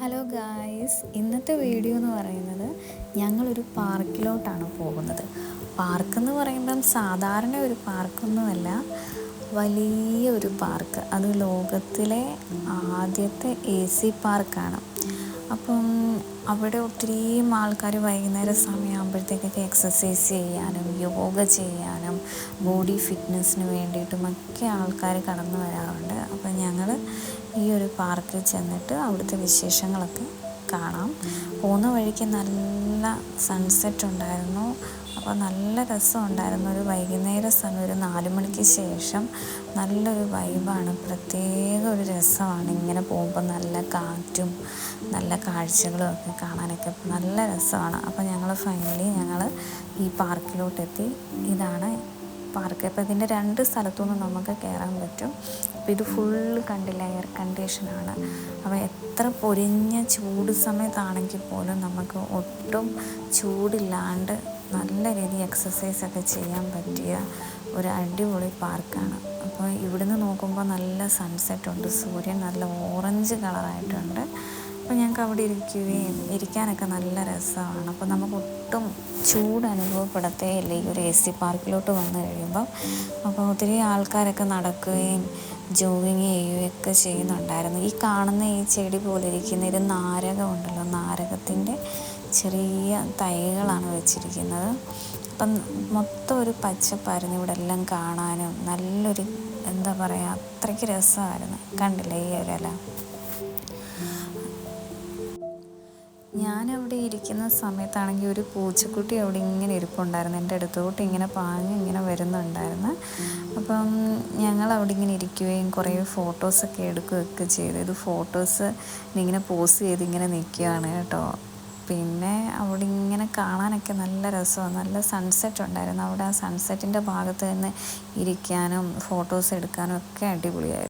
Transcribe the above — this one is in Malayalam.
ഹലോ ഗായ്സ് ഇന്നത്തെ വീഡിയോ എന്ന് പറയുന്നത് ഞങ്ങളൊരു പാർക്കിലോട്ടാണ് പോകുന്നത്. പാർക്ക് എന്ന് പറയുമ്പം സാധാരണ ഒരു പാർക്കൊന്നുമല്ല വലിയ ഒരു പാർക്ക് അത് ലോകത്തിലെ ആദ്യത്തെ എ സി പാർക്കാണ് അപ്പം അവിടെ ഒത്തിരിയും ആൾക്കാർ വൈകുന്നേരം സമയമാകുമ്പോഴത്തേക്കൊക്കെ എക്സസൈസ് ചെയ്യാനും യോഗ ചെയ്യാനും ബോഡി ഫിറ്റ്നസ്സിന് വേണ്ടിയിട്ടും ഒക്കെ ആൾക്കാർ കടന്നു വരാറുണ്ട്. അപ്പോൾ ഞങ്ങൾ ഈ ഒരു പാർക്കിൽ ചെന്നിട്ട് അവിടുത്തെ വിശേഷങ്ങളൊക്കെ കാണാം. പോകുന്ന വഴിക്ക് നല്ല സൺസെറ്റ് ഉണ്ടായിരുന്നു. അപ്പോൾ നല്ല രസമുണ്ടായിരുന്നു ഒരു വൈകുന്നേര സമയം ഒരു നാല് മണിക്ക് ശേഷം നല്ലൊരു വൈബാണ് പ്രത്യേക ഒരു രസമാണ് ഇങ്ങനെ പോകുമ്പോൾ നല്ല കാറ്റും നല്ല കാഴ്ചകളും ഒക്കെ കാണാനൊക്കെ. നല്ല രസമാണ്. അപ്പോൾ ഞങ്ങൾ ഫൈനലി ഞങ്ങൾ ഈ പാർക്കിലോട്ടെത്തി ഇതാണ് പാർക്ക്. അപ്പോൾ ഇതിന്റെ രണ്ട് സ്ഥലത്തുനിന്നും നമുക്ക് കയറാൻ പറ്റും. അപ്പോൾ ഇത് ഫുള്ള് കണ്ടില്ല എയർ കണ്ടീഷനാണ് അപ്പോൾ എത്ര പൊരിഞ്ഞ ചൂട് സമയത്താണെങ്കിൽ പോലും നമുക്ക് ഒട്ടും ചൂടില്ലാണ്ട് നല്ല രീതിയിൽ എക്സസൈസ് ഒക്കെ ചെയ്യാൻ പറ്റിയ ഒരു അടിപൊളി പാർക്കാണ് അപ്പോൾ ഇവിടുന്ന് നോക്കുമ്പോൾ നല്ല സൺസെറ്റ് ഉണ്ട് സൂര്യൻ നല്ല ഓറഞ്ച് കളറായിട്ടുണ്ട് അപ്പോൾ ഞങ്ങൾക്ക് അവിടെ ഇരിക്കുകയും ഇരിക്കാനൊക്കെ നല്ല രസമാണ്. അപ്പോൾ നമുക്ക് ഒട്ടും ചൂട് അനുഭവപ്പെടത്തേ ഇല്ല. ഈ ഒരു എ സി പാർക്കിലോട്ട് വന്നു കഴിയുമ്പം. അപ്പോൾ ഒത്തിരി ആൾക്കാരൊക്കെ നടക്കുകയും ജോഗിങ് ചെയ്യുകയൊക്കെ ചെയ്യുന്നുണ്ടായിരുന്നു. ഈ കാണുന്ന ഈ ചെടി പോലെ ഇരിക്കുന്ന ഒരു നാരകമുണ്ടല്ലോ നാരകത്തിന്റെ ചെറിയ തൈകളാണ് വെച്ചിരിക്കുന്നത്. അപ്പം മൊത്തം ഒരു പച്ചപ്പായിരുന്നു ഇവിടെ എല്ലാം കാണാനും. നല്ലൊരു എന്താ പറയുക അത്രയ്ക്ക് രസമായിരുന്നു. കണ്ടില്ലേ ഈ ഒരു ഞാനവിടെ ഇരിക്കുന്ന സമയത്താണെങ്കിൽ ഒരു പൂച്ചക്കുട്ടി അവിടെ ഇങ്ങനെ ഇരിപ്പുണ്ടായിരുന്നു. എന്റെ അടുത്തോട്ട് ഇങ്ങനെ പാങ്ങി ഇങ്ങനെ വരുന്നുണ്ടായിരുന്നു. അപ്പം ഞങ്ങൾ അവിടെ ഇങ്ങനെ ഇരിക്കുകയും കുറേ ഫോട്ടോസൊക്കെ എടുക്കുകയൊക്കെ ചെയ്തു. ഇത് ഫോട്ടോസ് ഇങ്ങനെ പോസ് ചെയ്ത് ഇങ്ങനെ നിൽക്കുകയാണ് കേട്ടോ. പിന്നെ അവിടെ ഇങ്ങനെ കാണാനൊക്കെ നല്ല രസമാണ്. നല്ല സൺസെറ്റ് ഉണ്ടായിരുന്നു. അവിടെ ആ സൺസെറ്റിന്റെ ഭാഗത്ത് നിന്ന് ഇരിക്കാനും ഫോട്ടോസ് എടുക്കാനും ഒക്കെ അടിപൊളിയായിരുന്നു.